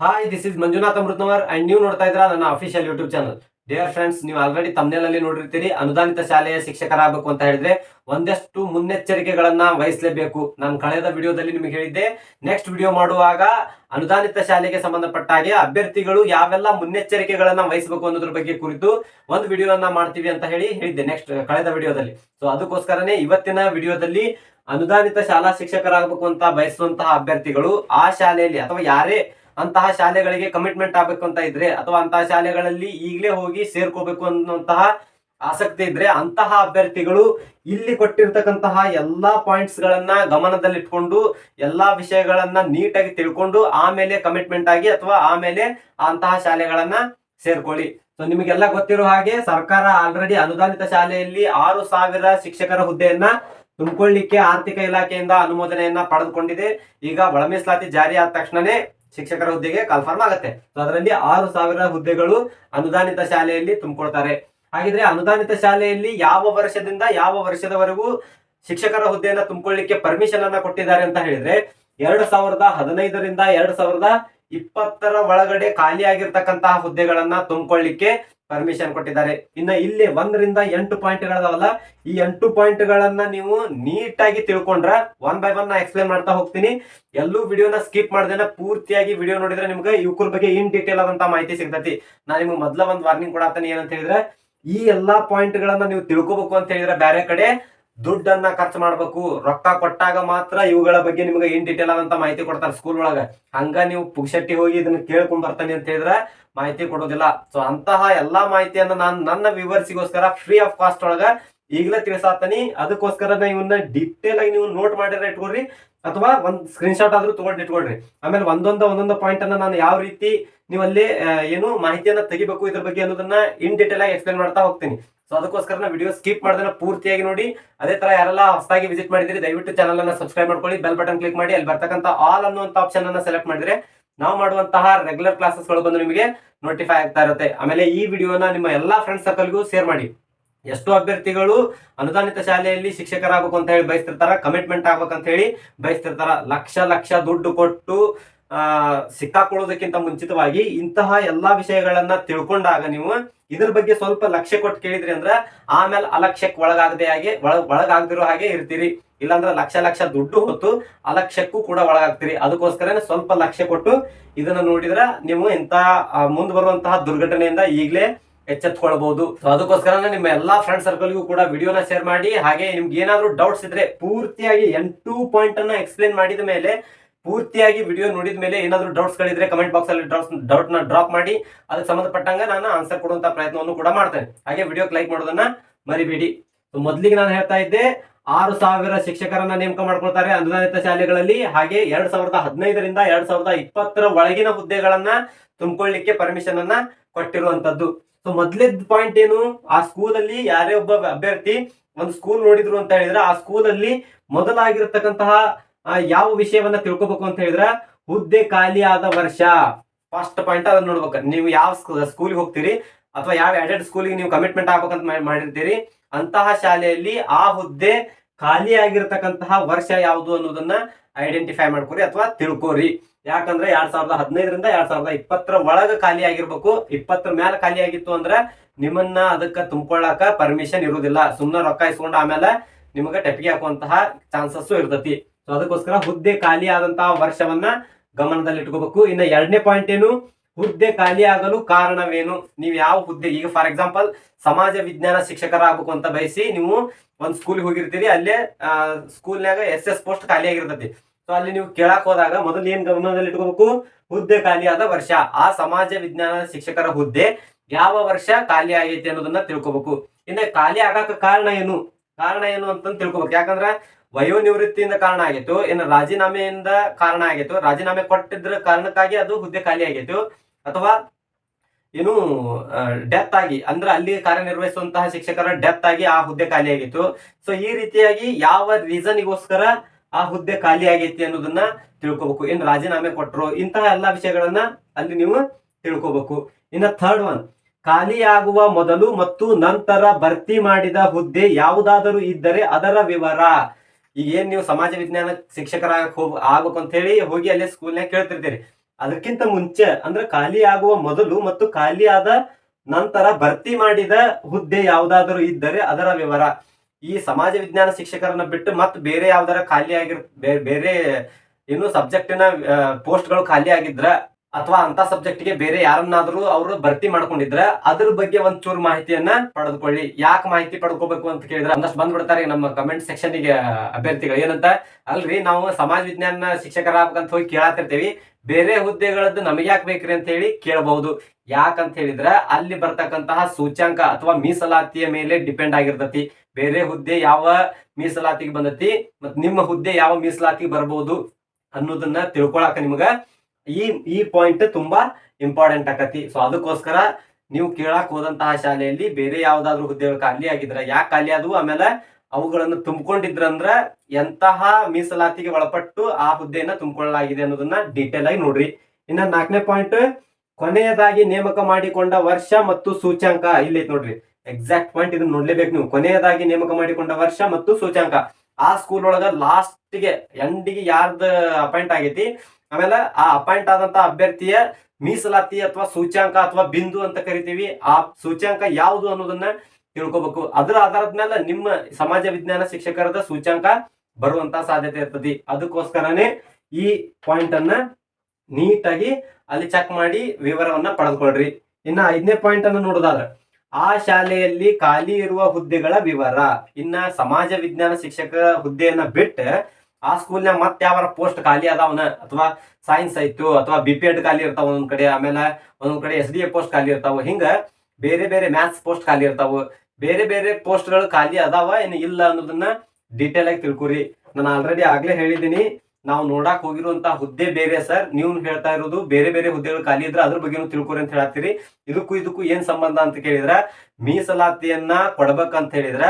Hi this is Manjunath Amrutnavar and ನೀವು ನೋಡ್ತಾ ಇದ್ರ ನನ್ನ official YouTube channel dear friends ನೀವು ಆಲ್ರೆಡಿ ತಮ್ಮನೇಲಿ ನೋಡಿರ್ತೀರಿ. ಅನುದಾನಿತ ಶಾಲೆಯ ಶಿಕ್ಷಕರಾಗಬೇಕು ಅಂತ ಹೇಳಿದ್ರೆ ಒಂದಷ್ಟು ಮುನ್ನೆಚ್ಚರಿಕೆಗಳನ್ನ ವಹಿಸಲೇಬೇಕು. ನಾನು ಕಳೆದ ವಿಡಿಯೋದಲ್ಲಿ ನಿಮಗೆ ಹೇಳಿದ್ದೆ. ನೆಕ್ಸ್ಟ್ ವಿಡಿಯೋ ಮಾಡುವಾಗ ಅನುದಾನಿತ ಶಾಲೆಗೆ ಸಂಬಂಧಪಟ್ಟ ಹಾಗೆ ಅಭ್ಯರ್ಥಿಗಳು ಯಾವೆಲ್ಲ ಮುನ್ನೆಚ್ಚರಿಕೆಗಳನ್ನ ವಹಿಸಬೇಕು ಅನ್ನೋದ್ರ ಬಗ್ಗೆ ಕುರಿತು ಒಂದು ವಿಡಿಯೋನ ಮಾಡ್ತೀವಿ ಅಂತ ಹೇಳಿ ಹೇಳಿದ್ದೆ ನೆಕ್ಸ್ಟ್ ಕಳೆದ ವಿಡಿಯೋದಲ್ಲಿ. ಸೊ ಅದಕ್ಕೋಸ್ಕರನೇ ಇವತ್ತಿನ ವಿಡಿಯೋದಲ್ಲಿ ಅನುದಾನಿತ ಶಾಲಾ ಶಿಕ್ಷಕರಾಗಬೇಕು ಅಂತ ಬಯಸುವಂತಹ ಅಭ್ಯರ್ಥಿಗಳು ಆ ಶಾಲೆಯಲ್ಲಿ ಅಥವಾ ಯಾರೇ ಅಂತಹ ಶಾಲೆಗಳಿಗೆ ಕಮಿಟ್ಮೆಂಟ್ ಆಗ್ಬೇಕು ಅಂತ ಇದ್ರೆ ಅಥವಾ ಅಂತಹ ಶಾಲೆಗಳಲ್ಲಿ ಈಗಲೇ ಹೋಗಿ ಸೇರ್ಕೋಬೇಕು ಅನ್ನುವಂತಹ ಆಸಕ್ತಿ ಇದ್ರೆ ಅಂತಹ ಅಭ್ಯರ್ಥಿಗಳು ಇಲ್ಲಿ ಕೊಟ್ಟಿರ್ತಕ್ಕಂತಹ ಎಲ್ಲಾ ಪಾಯಿಂಟ್ಸ್ ಗಳನ್ನ ಗಮನದಲ್ಲಿಟ್ಕೊಂಡು ಎಲ್ಲಾ ವಿಷಯಗಳನ್ನ ನೀಟಾಗಿ ತಿಳ್ಕೊಂಡು ಆಮೇಲೆ ಕಮಿಟ್ಮೆಂಟ್ ಆಗಿ ಅಥವಾ ಆಮೇಲೆ ಅಂತಹ ಶಾಲೆಗಳನ್ನ ಸೇರ್ಕೊಳ್ಳಿ. ಸೊ ನಿಮಗೆಲ್ಲ ಗೊತ್ತಿರೋ ಹಾಗೆ ಸರ್ಕಾರ ಆಲ್ರೆಡಿ ಅನುದಾನಿತ ಶಾಲೆಯಲ್ಲಿ ಆರು ಸಾವಿರ ಶಿಕ್ಷಕರ ಹುದ್ದೆಯನ್ನ ತುಂಬಿಕೊಳ್ಳಿಕ್ಕೆ ಆರ್ಥಿಕ ಇಲಾಖೆಯಿಂದ ಅನುಮೋದನೆಯನ್ನ ಪಡೆದುಕೊಂಡಿದೆ. ಈಗ ಒಳ ಮೀಸಲಾತಿ ಜಾರಿ ಆದ ತಕ್ಷಣನೇ ಶಿಕ್ಷಕರ ಹುದ್ದೆಗೆ ಕನ್ಫರ್ಮ್ ಆಗುತ್ತೆ. ಸೊ ಅದರಲ್ಲಿ ಆರು ಸಾವಿರ ಹುದ್ದೆಗಳು ಅನುದಾನಿತ ಶಾಲೆಯಲ್ಲಿ ತುಂಬಿಕೊಳ್ತಾರೆ. ಹಾಗಿದ್ರೆ ಅನುದಾನಿತ ಶಾಲೆಯಲ್ಲಿ ಯಾವ ವರ್ಷದಿಂದ ಯಾವ ವರ್ಷದವರೆಗೂ ಶಿಕ್ಷಕರ ಹುದ್ದೆಯನ್ನ ತುಂಬಿಕೊಳ್ಳಿಕ್ಕೆ ಪರ್ಮಿಷನ್ ಅನ್ನ ಕೊಟ್ಟಿದ್ದಾರೆ ಅಂತ ಹೇಳಿದ್ರೆ, ಎರಡ್ ಸಾವಿರದ ಹದಿನೈದರಿಂದ ಎರಡ್ ಸಾವಿರದ ಇಪ್ಪತ್ತರ ಒಳಗಡೆ ಖಾಲಿ ಆಗಿರ್ತಕ್ಕಂತಹ ಹುದ್ದೆಗಳನ್ನ ತುಂಬಿಕೊಳ್ಳಿಕ್ಕೆ ಪರ್ಮಿಷನ್ ಕೊಟ್ಟಿದ್ದಾರೆ. ಇನ್ನ ಇಲ್ಲಿ ಒಂದರಿಂದ ಎಂಟು ಪಾಯಿಂಟ್ ಗಳದಾವಲ್ಲ, ಈ ಎಂಟು ಪಾಯಿಂಟ್ ಗಳನ್ನ ನೀವು ನೀಟಾಗಿ ತಿಳ್ಕೊಂಡ್ರ ಒನ್ ಬೈ ಒನ್ ನಾ ಎಕ್ಸ್ಪ್ಲೇನ್ ಮಾಡ್ತಾ ಹೋಗ್ತೀನಿ. ಎಲ್ಲೂ ವಿಡಿಯೋನ ಸ್ಕಿಪ್ ಮಾಡ್ದೇನ ಪೂರ್ತಿಯಾಗಿ ವಿಡಿಯೋ ನೋಡಿದ್ರೆ ನಿಮ್ಗೆ ಇವ್ರ ಬಗ್ಗೆ ಇನ್ ಡೀಟೇಲ್ ಆದಂತ ಮಾಹಿತಿ ಸಿಗ್ತೈತಿ. ನಾ ನಿಮ್ಗೆ ಮೊದ್ಲ ಒಂದು ವಾರ್ನಿಂಗ್ ಕೊಡಾತೇನೆ ಏನಂತ ಹೇಳಿದ್ರೆ, ಈ ಎಲ್ಲಾ ಪಾಯಿಂಟ್ ಗಳನ್ನ ನೀವು ತಿಳ್ಕೊಬೇಕು ಅಂತ ಹೇಳಿದ್ರೆ ಬೇರೆ ಕಡೆ ದುಡ್ಡನ್ನ ಖರ್ಚು ಮಾಡ್ಬೇಕು. ರೊಕ್ಕ ಕೊಟ್ಟಾಗ ಮಾತ್ರ ಇವುಗಳ ಬಗ್ಗೆ ನಿಮ್ಗೆ ಇನ್ ಡೀಟೇಲ್ ಆದಂತ ಮಾಹಿತಿ ಕೊಡ್ತಾರೆ ಸ್ಕೂಲ್ ಒಳಗ. ಹಂಗ ನೀವು ಪುಕ್ಷಟ್ಟಿ ಹೋಗಿ ಇದನ್ನ ಕೇಳ್ಕೊಂಡ್ ಬರ್ತಾನೆ ಅಂತ ಹೇಳಿದ್ರೆ ಮಾಹಿತಿ ಕೊಡೋದಿಲ್ಲ. ಸೊ ಅಂತಹ ಎಲ್ಲಾ ಮಾಹಿತಿಯನ್ನ ನಾನು ನನ್ನ ವಿವರ್ಸಿಗೋಸ್ಕರ ಫ್ರೀ ಆಫ್ ಕಾಸ್ಟ್ ಒಳಗ ಈಗಲೇ ತಿಳಿಸಾತನಿ. ಅದಕ್ಕೋಸ್ಕರ ಇವನ್ನ ಡೀಟೇಲ್ ಆಗಿ ನೀವು ನೋಟ್ ಮಾಡಿದ್ರೆ ಇಟ್ಕೊಳ್ರಿ. ಅಥವಾ ಒಂದ್ ಸ್ಕ್ರೀನ್ ಶಾಟ್ ಆದ್ರೂ ತಗೊಂಡು ಇಟ್ಕೊಳ್ರಿ. ಆಮೇಲೆ ಒಂದೊಂದ ಒಂದೊಂದು ಪಾಯಿಂಟ್ ಅನ್ನ ನಾನು ಯಾವ ರೀತಿ ನೀವು ಅಲ್ಲಿ ಏನು ಮಾಹಿತಿಯನ್ನ ತೆಗಿಬೇಕು ಇದ್ರ ಬಗ್ಗೆ ಅನ್ನೋದನ್ನ ಇನ್ ಡೀಟೇಲ್ ಆಗಿ ಎಕ್ಸ್ಪ್ಲೇನ್ ಮಾಡ್ತಾ ಹೋಗ್ತೀನಿ. ಸೊ ಅದಕ್ಕೋಸ್ಕರ ನಾ ವಿಡಿಯೋ ಸ್ಕಿಪ್ ಮಾಡ್ದನ್ನ ಪೂರ್ತಿಯಾಗಿ ನೋಡಿ. ಅದೇ ತರ ಯಾರೆಲ್ಲ ಹೊಸದಾಗಿ ವಿಸಿಟ್ ಮಾಡಿದ್ರೆ ದಯವಿಟ್ಟು ಚಾನಲ್ ಅನ್ನ ಸಬ್ಸ್ಕ್ರೈಬ್ ಮಾಡ್ಕೊಳ್ಳಿ ಬೆಲ್ ಬಟನ್ ಕ್ಲಿಕ್ ಮಾಡಿ, ಅಲ್ಲಿ ಬರ್ತಕ್ಕಂಥ ಆಲ್ ಅನ್ನುವಂತ ಆಪ್ಷನ್ ಅನ್ನ ಸೆಲೆಕ್ಟ್ ಮಾಡಿದ್ರೆ ನಾವು ಮಾಡುವಂತಹ ರೆಗ್ಯುಲರ್ ಕ್ಲಾಸಸ್ಗಳು ಬಂದು ನಿಮಗೆ ನೋಟಿಫೈ ಆಗ್ತಾ ಇರುತ್ತೆ. ಆಮೇಲೆ ಈ ವಿಡಿಯೋನ ನಿಮ್ಮ ಎಲ್ಲಾ ಫ್ರೆಂಡ್ಸ್ ಸರ್ಕಲ್ಗೂ ಶೇರ್ ಮಾಡಿ. ಎಷ್ಟು ಅಭ್ಯರ್ಥಿಗಳು ಅನುದಾನಿತ ಶಾಲೆಯಲ್ಲಿ ಶಿಕ್ಷಕರಾಗಬೇಕು ಅಂತ ಹೇಳಿ ಬಯಸ್ತಿರ್ತಾರ ಕಮಿಟ್ಮೆಂಟ್ ಆಗ್ಬೇಕಂತ ಹೇಳಿ ಬಯಸ್ತಿರ್ತಾರ. ಲಕ್ಷ ಲಕ್ಷ ದುಡ್ಡು ಕೊಟ್ಟು ಸಿಕ್ಕಾಕೊಳ್ಳೋದಕ್ಕಿಂತ ಮುಂಚಿತವಾಗಿ ಇಂತಹ ಎಲ್ಲಾ ವಿಷಯಗಳನ್ನ ತಿಳ್ಕೊಂಡಾಗ ನೀವು ಇದ್ರ ಬಗ್ಗೆ ಸ್ವಲ್ಪ ಲಕ್ಷ್ಯ ಕೊಟ್ಟು ಕೇಳಿದ್ರಿ ಅಂದ್ರ ಆಮೇಲೆ ಅಲಕ್ಷ್ಯಕ್ಕೆ ಒಳಗಾಗದೆ ಹಾಗೆ, ಒಳ, ಒಳಗಾಗದಿರೋ ಹಾಗೆ ಇರ್ತೀರಿ. ಇಲ್ಲಾಂದ್ರೆ ಲಕ್ಷ ಲಕ್ಷ ದುಡ್ಡು ಹೊತ್ತು ಅಲಕ್ಷ್ಯಕ್ಕೂ ಕೂಡ ಒಳಗಾಗ್ತೀರಿ. ಅದಕ್ಕೋಸ್ಕರನೇ ಸ್ವಲ್ಪ ಲಕ್ಷ್ಯ ಕೊಟ್ಟು ಇದನ್ನ ನೋಡಿದ್ರ ನೀವು ಇಂತಹ ಮುಂದೆ ಬರುವಂತಹ ದುರ್ಘಟನೆಯಿಂದ ಈಗಲೇ ಎಚ್ಚೆತ್ಕೊಳ್ಬಹುದು ಅದಕ್ಕೋಸ್ಕರ ನಿಮ್ಮ ಎಲ್ಲಾ ಫ್ರೆಂಡ್ ಸರ್ಕಲ್ಗೂ ಕೂಡ ವಿಡಿಯೋನ ಶೇರ್ ಮಾಡಿ. ಹಾಗೆ ನಿಮ್ಗೆ ಏನಾದ್ರು ಡೌಟ್ಸ್ ಇದ್ರೆ ಪೂರ್ತಿಯಾಗಿ ಎಂಟು ಪಾಯಿಂಟ್ ಅನ್ನ ಎಕ್ಸ್ಪ್ಲೇನ್ ಮಾಡಿದ ಮೇಲೆ ಪೂರ್ತಿಯಾಗಿ ವಿಡಿಯೋ ನೋಡಿದ ಮೇಲೆ ಏನಾದರೂ ಡೌಟ್ಸ್ ಗಳಿದ್ರೆ ಕಮೆಂಟ್ ಬಾಕ್ಸ್ ಅಲ್ಲಿ ಡೌಟ್ಸ್ ಡೌಟ್ನ ಡ್ರಾಪ್ ಮಾಡಿ, ಅದಕ್ಕೆ ಸಂಬಂಧಪಟ್ಟಂಗ ನಾನು ಆನ್ಸರ್ ಕೊಡುವಂತ ಪ್ರಯತ್ನವನ್ನು ಕೂಡ ಮಾಡ್ತೇನೆ. ಹಾಗೆ ವಿಡಿಯೋಕ್ಕೆ ಲೈಕ್ ಮಾಡೋದನ್ನ ಮರಿಬೇಡಿ. ಮೊದಲಿಗೆ ನಾನು ಹೇಳ್ತಾ ಇದ್ದೆ, ಆರು ಸಾವಿರ ಶಿಕ್ಷಕರನ್ನ ನೇಮಕ ಮಾಡ್ಕೊಳ್ತಾರೆ ಅನುದಾನಿತ ಶಾಲೆಗಳಲ್ಲಿ. ಹಾಗೆ ಎರಡ್ ಸಾವಿರದ ಹದಿನೈದರಿಂದ ಎರಡ್ ಸಾವಿರದ ಇಪ್ಪತ್ತರ ಒಳಗಿನ ಹುದ್ದೆಗಳನ್ನ ತುಂಬಿಕೊಳ್ಳಿಕ್ಕೆ ಪರ್ಮಿಷನ್ ಅನ್ನ ಕೊಟ್ಟಿರುವಂತದ್ದು. ಸೊ ಮೊದ್ಲೇದ್ ಪಾಯಿಂಟ್ ಏನು? ಆ ಸ್ಕೂಲ್ ಅಲ್ಲಿ ಯಾರೇ ಒಬ್ಬ ಅಭ್ಯರ್ಥಿ ಒಂದು ಸ್ಕೂಲ್ ನೋಡಿದ್ರು ಅಂತ ಹೇಳಿದ್ರೆ ಆ ಸ್ಕೂಲ್ ಅಲ್ಲಿ ಮೊದಲಾಗಿರ್ತಕ್ಕಂತಹ ಯಾವ ವಿಷಯವನ್ನ ತಿಳ್ಕೊಬೇಕು ಅಂತ ಹೇಳಿದ್ರೆ ಹುದ್ದೆ ಖಾಲಿ ಆದ ವರ್ಷ. ಫಸ್ಟ್ ಪಾಯಿಂಟ್ ಅದನ್ನ ನೋಡ್ಬೇಕು. ನೀವು ಯಾವ ಸ್ಕೂಲ್ಗೆ ಹೋಗ್ತೀರಿ? ಅಥವಾ ಯಾವ ಎಡೆಡ್ ಸ್ಕೂಲಿಗೆ ನೀವು ಕಮಿಟ್ಮೆಂಟ್ ಆಗ್ಬೇಕಂತ ಮಾಡಿರ್ತೀರಿ? ಅಂತಹ ಶಾಲೆಯಲ್ಲಿ ಆ ಹುದ್ದೆ ಖಾಲಿ ಆಗಿರ್ತಕ್ಕಂತಹ ವರ್ಷ ಯಾವುದು ಅನ್ನೋದನ್ನ ಐಡೆಂಟಿಫೈ ಮಾಡ್ಕೊರಿ ಅಥವಾ ತಿಳ್ಕೊರಿ. ಯಾಕಂದ್ರೆ ಎರಡ್ ಸಾವಿರದ ಹದಿನೈದರಿಂದ ಎರಡ್ ಸಾವಿರದ ಇಪ್ಪತ್ತರ ಒಳಗ ಖಾಲಿ ಆಗಿರ್ಬೇಕು. ಇಪ್ಪತ್ತರ ಮೇಲೆ ಖಾಲಿ ಆಗಿತ್ತು ಅಂದ್ರೆ ನಿಮ್ಮನ್ನ ಅದಕ್ಕ ತುಂಬಿಕೊಳ್ಳಾಕ ಪರ್ಮಿಷನ್ ಇರುವುದಿಲ್ಲ ಸುಮ್ಮನೆ ರೊಕ್ಕ ಇಸ್ಕೊಂಡು ಆಮೇಲೆ ನಿಮಗೆ ಟೆಪಿಗೆ ಹಾಕುವಂತಹ ಚಾನ್ಸಸ್ ಇರ್ತತಿ. ಸೊ ಅದಕ್ಕೋಸ್ಕರ ಹುದ್ದೆ ಖಾಲಿ ಆದಂತಹ ವರ್ಷವನ್ನ ಗಮನದಲ್ಲಿ ಇಟ್ಕೋಬೇಕು ಇನ್ನು ಎರಡನೇ ಪಾಯಿಂಟ್ ಏನು? ಹುದ್ದೆ ಖಾಲಿ ಆಗಲು ಕಾರಣವೇನು? ನೀವು ಯಾವ ಹುದ್ದೆ, ಈಗ ಫಾರ್ ಎಕ್ಸಾಂಪಲ್ ಸಮಾಜ ವಿಜ್ಞಾನ ಶಿಕ್ಷಕರಾಗಬೇಕು ಅಂತ ಬಯಸಿ ನೀವು ಒಂದು ಸ್ಕೂಲ್ಗೆ ಹೋಗಿರ್ತೀರಿ, ಅಲ್ಲೇ ಸ್ಕೂಲ್ನಾಗ ಎಸ್ ಎಸ್ ಪೋಸ್ಟ್ ಖಾಲಿ ಸೊ ಅಲ್ಲಿ ನೀವು ಕೇಳಕ್ ಹೋದಾಗ ಮೊದಲು ಏನ್ ಗಮನದಲ್ಲಿ ಇಟ್ಕೋಬೇಕು ಹುದ್ದೆ ಖಾಲಿ ಆದ ವರ್ಷ. ಆ ಸಮಾಜ ವಿಜ್ಞಾನ ಶಿಕ್ಷಕರ ಹುದ್ದೆ ಯಾವ ವರ್ಷ ಖಾಲಿ ಆಗೈತಿ ಅನ್ನೋದನ್ನ ತಿಳ್ಕೊಬೇಕು. ಇನ್ನ ಖಾಲಿ ಆಗಾಕ ಕಾರಣ ಏನು? ಕಾರಣ ಏನು ಅಂತ ತಿಳ್ಕೊಬೇಕು. ಯಾಕಂದ್ರ ವಯೋನಿವೃತ್ತಿಯಿಂದ ಕಾರಣ ಆಗಿತ್ತು. ಇನ್ನು ರಾಜೀನಾಮೆಯಿಂದ ಕಾರಣ ಆಗಿತ್ತು. ರಾಜೀನಾಮೆ ಕೊಟ್ಟಿದ್ರ ಕಾರಣಕ್ಕಾಗಿ ಅದು ಹುದ್ದೆ ಖಾಲಿ ಆಗಿತ್ತು. ಅಥವಾ ಏನು ಡೆತ್ ಆಗಿ, ಅಂದ್ರೆ ಅಲ್ಲಿ ಕಾರ್ಯನಿರ್ವಹಿಸುವಂತಹ ಶಿಕ್ಷಕರ ಡೆತ್ ಆಗಿ ಆ ಹುದ್ದೆ ಖಾಲಿ ಆಗಿತ್ತು. ಸೊ ಈ ರೀತಿಯಾಗಿ ಯಾವ ರೀಸನ್ಗೋಸ್ಕರ ಆ ಹುದ್ದೆ ಖಾಲಿ ಆಗೈತಿ ಅನ್ನೋದನ್ನ ತಿಳ್ಕೊಬೇಕು. ಏನು ರಾಜೀನಾಮೆ ಕೊಟ್ಟರು ಇಂತಹ ಎಲ್ಲಾ ವಿಷಯಗಳನ್ನ ಅಲ್ಲಿ ನೀವು ತಿಳ್ಕೊಬೇಕು. ಇನ್ನ ಥರ್ಡ್ ಒನ್ ಖಾಲಿಯಾಗುವ ಮೊದಲು ಮತ್ತು ನಂತರ ಭರ್ತಿ ಮಾಡಿದ ಹುದ್ದೆ ಯಾವುದಾದರೂ ಇದ್ದರೆ ಅದರ ವಿವರ. ಈಗ ಏನ್ ನೀವು ಸಮಾಜ ವಿಜ್ಞಾನ ಶಿಕ್ಷಕರಾಗ ಹೋಗ್ ಅಂತ ಹೇಳಿ ಹೋಗಿ ಅಲ್ಲಿ ಸ್ಕೂಲ್ನಾಗ ಕೇಳ್ತಿರ್ತೀರಿ. ಅದಕ್ಕಿಂತ ಮುಂಚೆ ಅಂದ್ರೆ ಖಾಲಿ ಆಗುವ ಮೊದಲು ಮತ್ತು ಖಾಲಿ ಆದ ನಂತರ ಭರ್ತಿ ಮಾಡಿದ ಹುದ್ದೆ ಯಾವುದಾದರೂ ಇದ್ದರೆ ಅದರ ವಿವರ. ಈ ಸಮಾಜ ವಿಜ್ಞಾನ ಶಿಕ್ಷಕರನ್ನ ಬಿಟ್ಟು ಮತ್ತೆ ಬೇರೆ ಯಾವ್ದಾರ ಖಾಲಿ ಆಗಿರ್ ಬೇರೆ ಬೇರೆ ಏನು ಸಬ್ಜೆಕ್ಟಿನ ಪೋಸ್ಟ್ಗಳು ಖಾಲಿ ಆಗಿದ್ರ ಅಥವಾ ಅಂತ ಸಬ್ಜೆಕ್ಟ್ಗೆ ಬೇರೆ ಯಾರನ್ನಾದ್ರೂ ಅವರು ಭರ್ತಿ ಮಾಡ್ಕೊಂಡಿದ್ರೆ ಅದ್ರ ಬಗ್ಗೆ ಒಂದ್ ಚೂರು ಮಾಹಿತಿಯನ್ನ ಪಡೆದುಕೊಳ್ಳಿ. ಯಾಕೆ ಮಾಹಿತಿ ಪಡ್ಕೋಬೇಕು ಅಂತ ಕೇಳಿದ್ರೆ ಒಂದಷ್ಟು ಬಂದ್ಬಿಡ್ತಾರೆ ನಮ್ಮ ಕಮೆಂಟ್ ಸೆಕ್ಷನ್ಗೆ ಅಭ್ಯರ್ಥಿಗಳು. ಏನಂತ? ಅಲ್ರಿ, ನಾವು ಸಮಾಜ ವಿಜ್ಞಾನ ಶಿಕ್ಷಕರಾಗಬೇಕಂತ ಹೋಗಿ ಕೇಳಾತಿರ್ತೀವಿ. ಬೇರೆ ಹುದ್ದೆಗಳದ್ದು ನಮಗೆ ಯಾಕೆ ಬೇಕ್ರಿ ಅಂತ ಹೇಳಿ ಕೇಳಬಹುದು ಯಾಕಂತ ಹೇಳಿದ್ರೆ ಅಲ್ಲಿ ಬರ್ತಕ್ಕಂತಹ ಸೂಚ್ಯಾಂಕ ಅಥವಾ ಮೀಸಲಾತಿಯ ಮೇಲೆ ಡಿಪೆಂಡ್ ಆಗಿರ್ತತಿ. ಬೇರೆ ಹುದ್ದೆ ಯಾವ ಮೀಸಲಾತಿಗೆ ಬಂದತಿ ಮತ್ ನಿಮ್ಮ ಹುದ್ದೆ ಯಾವ ಮೀಸಲಾತಿಗೆ ಬರಬಹುದು ಅನ್ನೋದನ್ನ ತಿಳ್ಕೊಳಕ ನಿಮ್ಗ ಈ ಈ ಪಾಯಿಂಟ್ ತುಂಬಾ ಇಂಪಾರ್ಟೆಂಟ್ ಆಕತಿ. ಸೊ ಅದಕ್ಕೋಸ್ಕರ ನೀವು ಕೇಳಕ್ ಹೋದಂತಹ ಶಾಲೆಯಲ್ಲಿ ಬೇರೆ ಯಾವ್ದಾದ್ರು ಹುದ್ದೆಗಳು ಖಾಲಿ ಆಗಿದ್ರ, ಯಾಕೆ ಖಾಲಿ ಆದವು? ಆಮೇಲೆ ಅವುಗಳನ್ನು ತುಂಬಿಕೊಂಡಿದ್ರಂದ್ರ ಎಂತಹ ಮೀಸಲಾತಿಗೆ ಒಳಪಟ್ಟು ಆ ಹುದ್ದೆಯನ್ನ ತುಂಬಿಕೊಳ್ಳಲಾಗಿದೆ ಅನ್ನೋದನ್ನ ಡೀಟೇಲ್ ಆಗಿ ನೋಡ್ರಿ. ಇನ್ನ ನಾಲ್ಕನೇ ಪಾಯಿಂಟ್ ಕೊನೆಯದಾಗಿ ನೇಮಕ ಮಾಡಿಕೊಂಡ ವರ್ಷ ಮತ್ತು ಸೂಚ್ಯಾಂಕ ಇಲ್ಲಿ ನೋಡ್ರಿ. ಎಕ್ಸಾಕ್ಟ್ ಪಾಯಿಂಟ್ ಇದನ್ನ ನೋಡ್ಲೇಬೇಕು ನೀವು. ಕೊನೆಯದಾಗಿ ನೇಮಕ ಮಾಡಿಕೊಂಡ ವರ್ಷ ಮತ್ತು ಸೂಚ್ಯಾಂಕ. ಆ ಸ್ಕೂಲ್ ಒಳಗ ಲಾಸ್ಟ್ಗೆ ಎಂಡಿಗೆ ಯಾರ್ದ ಅಪಾಯಿಂಟ್ ಆಗೈತಿ? ಆಮೇಲೆ ಆ ಅಪಾಯಿಂಟ್ ಆದಂತ ಅಭ್ಯರ್ಥಿಯ ಮೀಸಲಾತಿ ಅಥವಾ ಸೂಚ್ಯಾಂಕ ಅಥವಾ ಬಿಂದು ಅಂತ ಕರಿತೀವಿ. ಆ ಸೂಚ್ಯಾಂಕ ಯಾವುದು ಅನ್ನೋದನ್ನ ತಿಳ್ಕೊಬೇಕು. ಅದರ ಆಧಾರದ ಮೇಲೆ ನಿಮ್ಮ ಸಮಾಜ ವಿಜ್ಞಾನ ಶಿಕ್ಷಕರದ ಸೂಚ್ಯಾಂಕ ಬರುವಂತ ಸಾಧ್ಯತೆ ಇರ್ತದೆ. ಅದಕ್ಕೋಸ್ಕರನೇ ಈ ಪಾಯಿಂಟ್ ಅನ್ನ ನೀಟಾಗಿ ಅಲ್ಲಿ ಚೆಕ್ ಮಾಡಿ ವಿವರವನ್ನ ಪಡೆದುಕೊಳ್ರಿ. ಇನ್ನ ಐದನೇ ಪಾಯಿಂಟ್ ಅನ್ನ ನೋಡೋದಾದ್ರೆ, ಆ ಶಾಲೆಯಲ್ಲಿ ಖಾಲಿ ಇರುವ ಹುದ್ದೆಗಳ ವಿವರ, ಇನ್ನ ಸಮಾಜ ವಿಜ್ಞಾನ ಶಿಕ್ಷಕ ಹುದ್ದೆಯನ್ನ ಬಿಟ್ಟು ಆ ಸ್ಕೂಲ್ನಾಗ ಮತ್ತೆ ಯಾವ ಪೋಸ್ಟ್ ಖಾಲಿ ಅದಾವನ? ಅಥವಾ ಸೈನ್ಸ್ ಆಯ್ತು ಅಥವಾ ಬಿ ಪಿ ಎಡ್ ಖಾಲಿ ಇರ್ತಾವ ಒಂದೊಂದ್ ಕಡೆ, ಆಮೇಲೆ ಒಂದೊಂದ್ ಕಡೆ ಎಸ್ ಡಿ ಎ ಪೋಸ್ಟ್ ಖಾಲಿ ಇರ್ತಾವ. ಹಿಂಗ ಬೇರೆ ಬೇರೆ ಮ್ಯಾಥ್ಸ್ ಪೋಸ್ಟ್ ಖಾಲಿ ಇರ್ತಾವ. ಬೇರೆ ಬೇರೆ ಪೋಸ್ಟ್ಗಳು ಖಾಲಿ ಅದಾವ, ಏನು ಇಲ್ಲ ಅನ್ನೋದನ್ನ ಡೀಟೇಲ್ ಆಗಿ ತಿಳ್ಕೊರಿ. ನಾನು ಆಲ್ರೆಡಿ ಆಗ್ಲೇ ಹೇಳಿದ್ದೀನಿ. ನಾವು ನೋಡಕ್ ಹೋಗಿರುವಂತ ಹುದ್ದೆ ಬೇರೆ ಸರ್. ನೀವು ಹೇಳ್ತಾ ಇರೋದು ಬೇರೆ ಬೇರೆ ಹುದ್ದೆಗಳು ಖಾಲಿ ಇದ್ರೆ ಅದ್ರ ಬಗ್ಗೆ ತಿಳ್ಕೊರಿ ಅಂತ ಹೇಳತ್ತೀರಿ. ಇದಕ್ಕೂ ಇದಕ್ಕೂ ಏನ್ ಸಂಬಂಧ ಅಂತ ಕೇಳಿದ್ರ, ಮೀಸಲಾತಿಯನ್ನ ಕೊಡ್ಬೇಕಂತ ಹೇಳಿದ್ರ,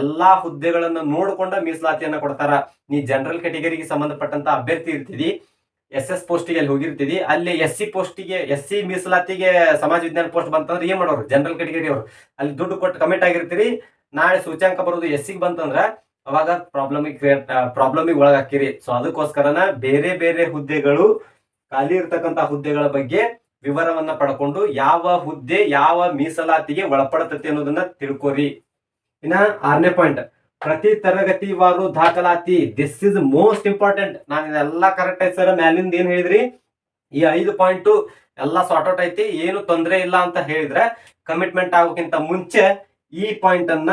ಎಲ್ಲಾ ಹುದ್ದೆಗಳನ್ನ ನೋಡ್ಕೊಂಡ ಮೀಸಲಾತಿಯನ್ನ ಕೊಡ್ತಾರ. ನೀ ಜನರಲ್ ಕೆಟಗರಿಗೆ ಸಂಬಂಧಪಟ್ಟಂತ ಅಭ್ಯರ್ಥಿ ಇರ್ತಿದಿ ಎಸ್ ಎಸ್ ಪೋಸ್ಟಿಗೆ ಅಲ್ಲಿ ಹೋಗಿರ್ತೀವಿ. ಅಲ್ಲಿ ಎಸ್ ಸಿ ಪೋಸ್ಟಿಗೆ, ಎಸ್ ಸಿ ಮೀಸಲಾತಿಗೆ ಸಮಾಜ ವಿಜ್ಞಾನ ಪೋಸ್ಟ್ ಬಂತಂದ್ರೆ ಏನ್ ಮಾಡೋರು? ಜನರಲ್ ಕೆಟಗರಿ ಅವರು. ಅಲ್ಲಿ ದುಡ್ಡು ಕೊಟ್ಟು ಕಮಿಟ್ ಆಗಿರ್ತೀರಿ. ನಾಳೆ ಸೂಚ್ಯಾಂಕ ಬರೋದು ಎಸ್ ಸಿಗೆ ಬಂತಂದ್ರ ಅವಾಗ ಪ್ರಾಬ್ಲಮಿಗೆ ಕ್ರಿಯೇಟ್ ಪ್ರಾಬ್ಲಮಿಗೆ ಒಳಗಾಕಿರಿ ಸೊ ಅದಕ್ಕೋಸ್ಕರನ ಬೇರೆ ಬೇರೆ ಹುದ್ದೆಗಳು, ಖಾಲಿ ಇರ್ತಕ್ಕಂತ ಹುದ್ದೆಗಳ ಬಗ್ಗೆ ವಿವರವನ್ನ ಪಡ್ಕೊಂಡು ಯಾವ ಹುದ್ದೆ, ಯಾವ ಮೀಸಲಾತಿಗೆ ಒಳಪಡತತಿ ಅನ್ನೋದನ್ನ ತಿಳ್ಕೊರಿ. ಇನ್ನ ಆರನೇ ಪಾಯಿಂಟ್ ಪ್ರತಿ ತರಗತಿವಾರು ದಾಖಲಾತಿ. ದಿಸ್ ಇಸ್ ಮೋಸ್ಟ್ ಇಂಪಾರ್ಟೆಂಟ್ ನಾನು ಇದೆಲ್ಲ ಕರೆಕ್ಟ್ ಐತಿ ಸರ್ ಮ್ಯಾಲಿಂದ ಏನ್ ಹೇಳಿದ್ರಿ? ಈ ಐದು ಪಾಯಿಂಟ್ ಎಲ್ಲ ಸಾರ್ಟ್ ಔಟ್ ಐತಿ. ಏನು ತೊಂದರೆ ಇಲ್ಲ ಅಂತ ಹೇಳಿದ್ರೆ ಕಮಿಟ್ಮೆಂಟ್ ಆಗೋಕ್ಕಿಂತ ಮುಂಚೆ ಈ ಪಾಯಿಂಟ್ ಅನ್ನ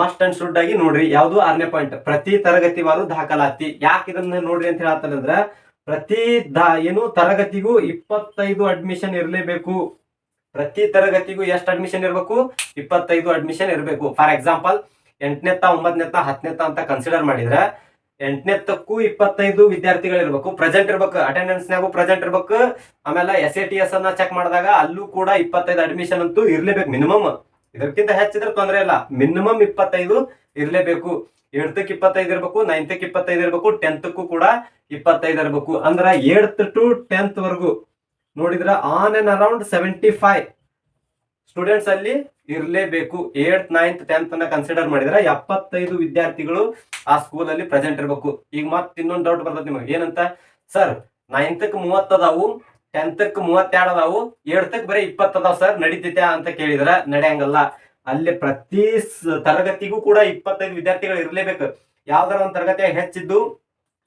ಮಸ್ಟ್ ಅಂಡ್ ಶುಡ್ ಆಗಿ ನೋಡ್ರಿ, ಯಾವುದು ಆರನೇ ಪಾಯಿಂಟ್ ಪ್ರತಿ ತರಗತಿವಾರು ದಾಖಲಾತಿ. ಯಾಕೆ ಇದನ್ನ ನೋಡ್ರಿ ಅಂತ ಹೇಳ್ತಾರೆ ಅಂದ್ರ, ಪ್ರತಿ ದಾ, ಏನು ತರಗತಿಗೂ ಇಪ್ಪತ್ತೈದು ಅಡ್ಮಿಷನ್ ಇರಲೇಬೇಕು. ಪ್ರತಿ ತರಗತಿಗೂ ಎಷ್ಟು ಅಡ್ಮಿಷನ್ ಇರಬೇಕು? ಇಪ್ಪತ್ತೈದು ಅಡ್ಮಿಷನ್ ಇರಬೇಕು. ಫಾರ್ ಎಕ್ಸಾಂಪಲ್ ಎಂಟನೇತ್ತ ಒಂಬತ್ತನೇತ್ತ ಹತ್ತನೇತ್ತ ಅಂತ ಕನ್ಸಿಡರ್ ಮಾಡಿದ್ರೆ ಎಂಟನೇತ್ತಕ್ಕೂ ಇಪ್ಪತ್ತೈದು ವಿದ್ಯಾರ್ಥಿಗಳು ಇರ್ಬೇಕು. ಪ್ರೆಸೆಂಟ್ ಇರ್ಬೇಕು. ಅಟೆಂಡೆನ್ಸ್ ನಾಗು ಪ್ರೆಸೆಂಟ್ ಇರ್ಬೇಕು. ಆಮೇಲೆ ಎಸ್ ಎ ಟಿ ಎಸ್ ಅನ್ನ ಚೆಕ್ ಮಾಡಿದಾಗ ಅಲ್ಲೂ ಕೂಡ ಇಪ್ಪತ್ತೈದು ಅಡ್ಮಿಷನ್ ಅಂತೂ ಇರ್ಲೇಬೇಕು ಮಿನಿಮಮ್ ಇದಕ್ಕಿಂತ ಹೆಚ್ಚಿದ್ರೆ ತೊಂದರೆ ಇಲ್ಲ. ಮಿನಿಮಮ್ ಇಪ್ಪತ್ತೈದು ಇರಲೇಬೇಕು. ಏಳ್ತಕ್ ಇಪ್ಪತ್ತೈದು ಇರಬೇಕು, ನೈನ್ತಕ್ ಇಪ್ಪತ್ತೈದು ಇರಬೇಕು ಟೆಂತ್ಕ್ಕೂ ಕೂಡ ಇಪ್ಪತ್ತೈದು ಇರ್ಬೇಕು. ಅಂದ್ರ ಏಳ್ತ್ ಟು ಟೆಂತ್ ವರೆಗೂ ನೋಡಿದ್ರ on and around seventy five students ಅಲ್ಲಿ ಇರ್ಲೇಬೇಕು. ಏಳ್ತ್ ನೈನ್ತ್ ಟೆಂತ್ ಅನ್ನ ಕನ್ಸಿಡರ್ ಮಾಡಿದ್ರೆ ಎಪ್ಪತ್ತೈದು ವಿದ್ಯಾರ್ಥಿಗಳು ಆ ಸ್ಕೂಲ್ ಅಲ್ಲಿ ಪ್ರೆಸೆಂಟ್ ಇರಬೇಕು. ಈಗ ಮತ್ತೆ ಇನ್ನೊಂದು ಡೌಟ್ ಬರ್ತದೆ ನಿಮಗೆ. ಏನಂತ? ಸರ್ ನೈನ್ತಕ್ ಮೂವತ್ತು ಅದಾವು. ಟೆಂತಕ್ ಮೂವತ್ತೆರಡು ಅದಾವು ಏಳ್ತಕ್ ಬರೀ ಇಪ್ಪತ್ತು ಅದಾವ ಸರ್ ನಡೀತೈತೆ ಅಂತ ಕೇಳಿದ್ರ, ನಡೆಯಂಗಲ್ಲ. ಅಲ್ಲಿ ಪ್ರತಿ ತರಗತಿಗೂ ಕೂಡ ಇಪ್ಪತ್ತೈದು ವಿದ್ಯಾರ್ಥಿಗಳು ಇರ್ಲೇಬೇಕು. ಯಾವ್ದಾರ ಒಂದ್ ತರಗತಿ ಹೆಚ್ಚಿದ್ದು,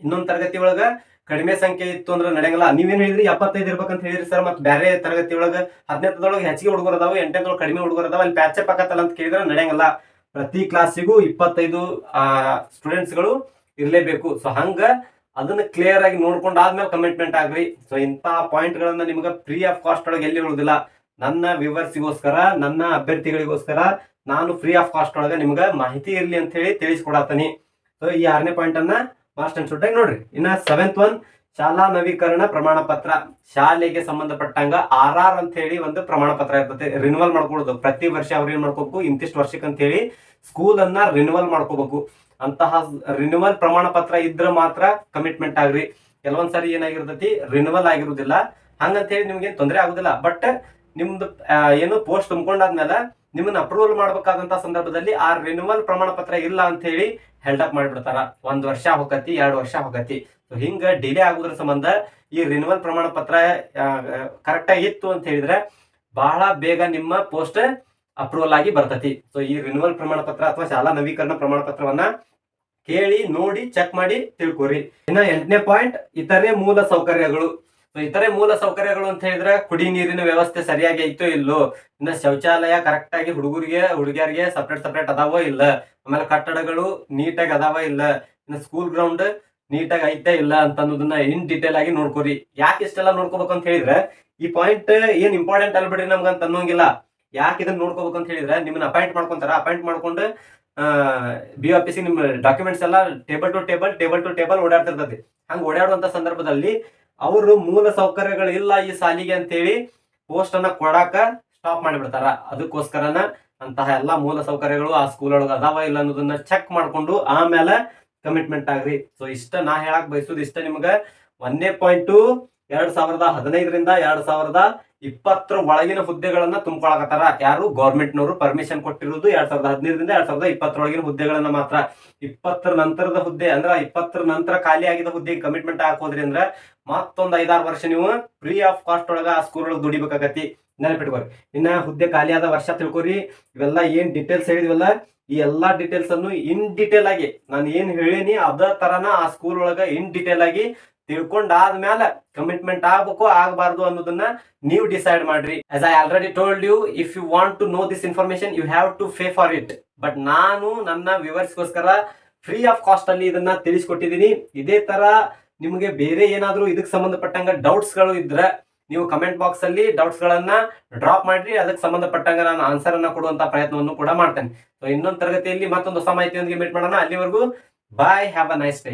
ಇನ್ನೊಂದ್ ತರಗತಿ ಒಳಗ ಕಡಿಮೆ ಸಂಖ್ಯೆ ಇತ್ತು ಅಂದ್ರೆ ನಡೆಯಂಗಿಲ್ಲ. ನೀವೇನ್ ಹೇಳಿದ್ರಿ, ಎಪ್ಪತ್ತೈದು ಇರ್ಬೇಕಂತ ಹೇಳಿದ್ರಿ ಸರ್, ಮತ್ತೆ ಬೇರೆ ತರಗತಿ ಒಳಗ ಹದಿನೆಂಟದೊಳಗೆ ಹೆಚ್ಚಿಗೆ ಹುಡುಗರು ಅದಾವ ಎಂಟನೇದೊಳಗೆ ಕಡಿಮೆ ಹುಡುಗರು ಅದಾವ, ಅಲ್ಲಿ ಪ್ಯಾಚೆ ಆಗತ್ತಲ್ಲ ಅಂತ ಕೇಳಿದ್ರೆ, ನಡೆಯಂಗಲ್ಲ. ಪ್ರತಿ ಕ್ಲಾಸಿಗೂ ಇಪ್ಪತ್ತೈದು ಸ್ಟೂಡೆಂಟ್ಸ್ಗಳು ಇರ್ಲೇಬೇಕು. ಸೊ ಹಂಗ ಅದನ್ನ ಕ್ಲಿಯರ್ ಆಗಿ ನೋಡ್ಕೊಂಡು ಆದ್ಮೇಲೆ ಕಮಿಟ್ಮೆಂಟ್ ಆಗ್ರಿ. ಸೊ ಇಂಥ ಪಾಯಿಂಟ್ ಗಳನ್ನ ನಿಮ್ಗೆ ಫ್ರೀ ಆಫ್ ಕಾಸ್ಟ್ ಒಳಗೆ ಎಲ್ಲಿ ಉಳಿದಿಲ್ಲ ನನ್ನ ವಿವರ್ಸಿಗೋಸ್ಕರ ನನ್ನ ಅಭ್ಯರ್ಥಿಗಳಿಗೋಸ್ಕರ ನಾನು ಫ್ರೀ ಆಫ್ ಕಾಸ್ಟ್ ಒಳಗೆ ನಿಮ್ಗೆ ಮಾಹಿತಿ ಇರಲಿ ಅಂತ ಹೇಳಿ ತಿಳಿಸ್ಕೊಡತೀನಿ. ಸೊ ಈ ಆರನೇ ಪಾಯಿಂಟ್ ಅನ್ನ ಮಾಸ್ಟ್ ಅಂಡ್ ಶುಡ್ ನೋಡ್ರಿ. ಇನ್ನ ಸೆವೆಂತ್ ಒನ್ ಶಾಲಾ ನವೀಕರಣ ಪ್ರಮಾಣ ಪತ್ರ ಶಾಲೆಗೆ ಸಂಬಂಧಪಟ್ಟಂಗ ಆರ್ ಆರ್ ಅಂತ ಹೇಳಿ ಒಂದು ಪ್ರಮಾಣ ಪತ್ರ ಇರ್ತದೆ ರಿನ್ಯೂವಲ್ ಮಾಡ್ಕೊಳ್ಳೋದು ಪ್ರತಿ ವರ್ಷ ಅವ್ರು ಏನ್ ಮಾಡ್ಕೋಬೇಕು? ಇಂತಿಷ್ಟು ವರ್ಷಕ್ಕೆ ಅಂತ ಹೇಳಿ ಸ್ಕೂಲ್ ಅನ್ನ ರಿನ್ಯೂವಲ್ ಮಾಡ್ಕೋಬೇಕು. ಅಂತಹ ರಿನ್ಯೂವಲ್ ಪ್ರಮಾಣ ಪತ್ರ ಇದ್ರೆ ಮಾತ್ರ ಕಮಿಟ್ಮೆಂಟ್ ಆಗ್ರಿ. ಕೆಲವೊಂದ್ಸರಿ ಏನಾಗಿರ್ತೈತಿ ರಿನ್ಯೂವಲ್ ಆಗಿರುವುದಿಲ್ಲ ಹಂಗಂತ ಹೇಳಿ ನಿಮ್ಗೆ ತೊಂದರೆ ಆಗುದಿಲ್ಲ. ಬಟ್ ನಿಮ್ದು ಏನು ಪೋಸ್ಟ್ ತುಂಬಿಕೊಂಡಾದ್ಮೇಲೆ ನಿಮ್ಮನ್ನ ಅಪ್ರೂವಲ್ ಮಾಡ್ಬೇಕಾದಂತ ಸಂದರ್ಭದಲ್ಲಿ ಆ ರಿನ್ಯೂವಲ್ ಪ್ರಮಾಣ ಪತ್ರ ಇಲ್ಲ ಅಂತ ಹೇಳಿ ಹೆಲ್ಡ್ ಅಪ್ ಮಾಡಿಬಿಡ್ತಾರ. ಒಂದ್ ವರ್ಷ ಹೋಗತಿ, ಎರಡು ವರ್ಷ ಹೋಗತಿ. ಸೊ ಹಿಂಗ ಡಿಲೇ ಆಗುದ್ರ ಸಂಬಂಧ ಈ ರಿನ್ಯೂವಲ್ ಪ್ರಮಾಣ ಪತ್ರ ಕರೆಕ್ಟ್ ಆಗಿತ್ತು ಅಂತ ಹೇಳಿದ್ರೆ ಬಹಳ ಬೇಗ ನಿಮ್ಮ ಪೋಸ್ಟ್ ಅಪ್ರೂವಲ್ ಆಗಿ ಬರ್ತತಿ. ಸೊ ಈ ರಿನ್ಯೂವಲ್ ಪ್ರಮಾಣ ಪತ್ರ ಅಥವಾ ಶಾಲಾ ನವೀಕರಣ ಪ್ರಮಾಣ ಪತ್ರವನ್ನ ಕೇಳಿ, ನೋಡಿ ಚೆಕ್ ಮಾಡಿ ತಿಳ್ಕೊರಿ. ಇನ್ನ ಎಂಟನೇ ಪಾಯಿಂಟ್ ಇತರೆ ಮೂಲ ಸೌಕರ್ಯಗಳು. ಸೊ ಇತರೆ ಮೂಲ ಸೌಕರ್ಯಗಳು ಅಂತ ಹೇಳಿದ್ರೆ ಕುಡಿ ನೀರಿನ ವ್ಯವಸ್ಥೆ ಸರಿಯಾಗಿ ಐತೋ ಇಲ್ಲೋ? ಇನ್ನ ಶೌಚಾಲಯ ಕರೆಕ್ಟ್ ಆಗಿ ಹುಡುಗರಿಗೆ, ಹುಡುಗಿಯರಿಗೆ ಸಪ್ರೇಟ್ ಸಪ್ರೇಟ್ ಅದಾವೋ ಇಲ್ಲ? ಆಮೇಲೆ ಕಟ್ಟಡಗಳು ನೀಟಾಗಿ ಅದಾವ ಇಲ್ಲ? ಇನ್ನು ಸ್ಕೂಲ್ ಗ್ರೌಂಡ್ ನೀಟಾಗಿ ಐತೆ ಇಲ್ಲ ಅಂತ ಅನ್ನೋದನ್ನ ಇನ್ ಡೀಟೇಲ್ ಆಗಿ ನೋಡ್ಕೋರಿ. ಯಾಕೆ ಇಷ್ಟೆಲ್ಲ ನೋಡ್ಕೋಬೇಕು ಅಂತ ಹೇಳಿದ್ರೆ, ಈ ಪಾಯಿಂಟ್ ಏನ್ ಇಂಪಾರ್ಟೆಂಟ್ ಅಲ್ಲ ಬಿಡ್ರಿ ನಮ್ಗಂತ ಅನ್ನೋಂಗಿಲ್ಲ. ಯಾಕೆ ಇದನ್ನ ನೋಡ್ಕೋಬೇಕು ಅಂತ ಹೇಳಿದ್ರೆ ನಿಮ್ಮನ್ನ ಅಪಾಯಿಂಟ್ ಮಾಡ್ಕೊಂತಾರ ಅಪಾಯಿಂಟ್ ಮಾಡ್ಕೊಂಡು ಬಿ ಆಫೀಸಿಗೆ ನಿಮ್ಮ ಡಾಕ್ಯುಮೆಂಟ್ಸ್ ಎಲ್ಲ table to table table to table ಓಡಾಡ್ತಿರ್ತದೆ. ಹಂಗ ಓಡಾಡುವಂತ ಸಂದರ್ಭದಲ್ಲಿ ಅವರು ಮೂಲ ಸೌಕರ್ಯಗಳು ಇಲ್ಲ ಈ ಸಾಲಿಗೆ ಅಂತೇಳಿ ಪೋಸ್ಟ್ ಅನ್ನ ಕೊಡಾಕ ಸ್ಟಾಪ್ ಮಾಡಿಬಿಡ್ತಾರ. ಅದಕ್ಕೋಸ್ಕರನ ಅಂತಹ ಎಲ್ಲಾ ಮೂಲ ಸೌಕರ್ಯಗಳು ಆ ಸ್ಕೂಲ್ ಒಳಗೆ ಅದಾವ ಇಲ್ಲ ಅನ್ನೋದನ್ನ ಚೆಕ್ ಮಾಡ್ಕೊಂಡು ಆಮೇಲೆ ಕಮಿಟ್ಮೆಂಟ್ ಆಗ್ರಿ. ಸೊ ಇಷ್ಟ ನಾ ಹೇಳಕ್ ಬಯಸುದು ಇಷ್ಟ ನಿಮ್ಗೆ. ಒಂದೇ ಪಾಯಿಂಟು ಎರಡ್ ಸಾವಿರದ ಹದಿನೈದರಿಂದ ಎರಡ್ ಸಾವಿರದ ಇಪ್ಪತ್ತರ ಒಳಗಿನ ಹುದ್ದೆಗಳನ್ನ ತುಂಬ್ಕೊಳಕತ್ತಾರ. ಯಾರು? ಗೌರ್ಮೆಂಟ್ನವರು ಪರ್ಮಿಷನ್ ಕೊಟ್ಟಿರುವುದು ಎರಡ್ ಸಾವಿರದ ಹದಿನೈದರಿಂದ ಎರಡ್ ಸಾವಿರದ ಇಪ್ಪತ್ತರೊಳಗಿನ ಹುದ್ದೆಗಳನ್ನ ಮಾತ್ರ. ಇಪ್ಪತ್ತರ ನಂತರದ ಹುದ್ದೆ ಅಂದ್ರ ಇಪ್ಪತ್ತರ ನಂತರ ಖಾಲಿ ಆಗಿದ ಹುದ್ದೆಗೆ ಕಮಿಟ್ಮೆಂಟ್ ಹಾಕೋದ್ರಿ ಅಂದ್ರ ಮತ್ತೊಂದ್ ಐದಾರು ವರ್ಷ ನೀವು ಫ್ರೀ ಆಫ್ ಕಾಸ್ಟ್ ಒಳಗ ಆ ಸ್ಕೂಲ್ ಒಳಗೆ ದುಡಿಬೇಕಾಗತಿ ನೆನಪಿಟ್ಕೋರಿ ಇನ್ನ ಹುದ್ದೆ ಖಾಲಿ ಆದ ವರ್ಷ ತಿಳ್ಕೊರಿ. ಇವೆಲ್ಲ ಏನ್ ಡೀಟೇಲ್ಸ್ ಹೇಳಿದ್ವಲ್ಲ? ಈ ಎಲ್ಲಾ ಡೀಟೇಲ್ಸ್ ಅನ್ನು ಇನ್ ಡೀಟೇಲ್ ಆಗಿ ನಾನು ಏನ್ ಹೇಳೀನಿ ಅದ ತರನ ಆ ಸ್ಕೂಲ್ ಒಳಗ ಇನ್ ಡೀಟೇಲ್ ಆಗಿ ತಿಳ್ಕೊಂಡಾದ್ಮೇಲೆ ಕಮಿಟ್ಮೆಂಟ್ ಆಗ್ಬೇಕು, ಆಗಬಾರ್ದು ಅನ್ನೋದನ್ನ ನೀವು ಡಿಸೈಡ್ ಮಾಡ್ರಿ. As I already told you if you want to know this information you have to pay for it but ನಾನು ನನ್ನ ವ್ಯೂವರ್ಸ್ಗೋಸ್ಕರ ಫ್ರೀ ಆಫ್ ಕಾಸ್ಟ್ ಅಲ್ಲಿ ಇದನ್ನ ತಿಳಿಸ್ಕೊಟ್ಟಿದ್ದೀನಿ. ಇದೇ ತರ ನಿಮಗೆ ಬೇರೆ ಏನಾದರೂ ಇದಕ್ಕೆ ಸಂಬಂಧಪಟ್ಟಂಗ ಡೌಟ್ಸ್ಗಳು ಇದ್ರೆ ನೀವು ಕಮೆಂಟ್ ಬಾಕ್ಸ್ ಅಲ್ಲಿ ಡೌಟ್ಸ್ ಗಳನ್ನ ಡ್ರಾಪ್ ಮಾಡ್ರಿ. ಅದಕ್ಕೆ ಸಂಬಂಧಪಟ್ಟಂಗ ನಾನು ಆನ್ಸರ್ ಅನ್ನ ಕೊಡುವಂತ ಪ್ರಯತ್ನವನ್ನು ಕೂಡ ಮಾಡ್ತೇನೆ. ಸೊ ಇನ್ನೊಂದು ತರಗತಿಯಲ್ಲಿ ಮತ್ತೊಂದು ಹೊಸ ಮಾಹಿತಿಯೊಂದಿಗೆ ಮೀಟ್ ಮಾಡೋಣ. ಅಲ್ಲಿವರೆಗೂ bye have a nice day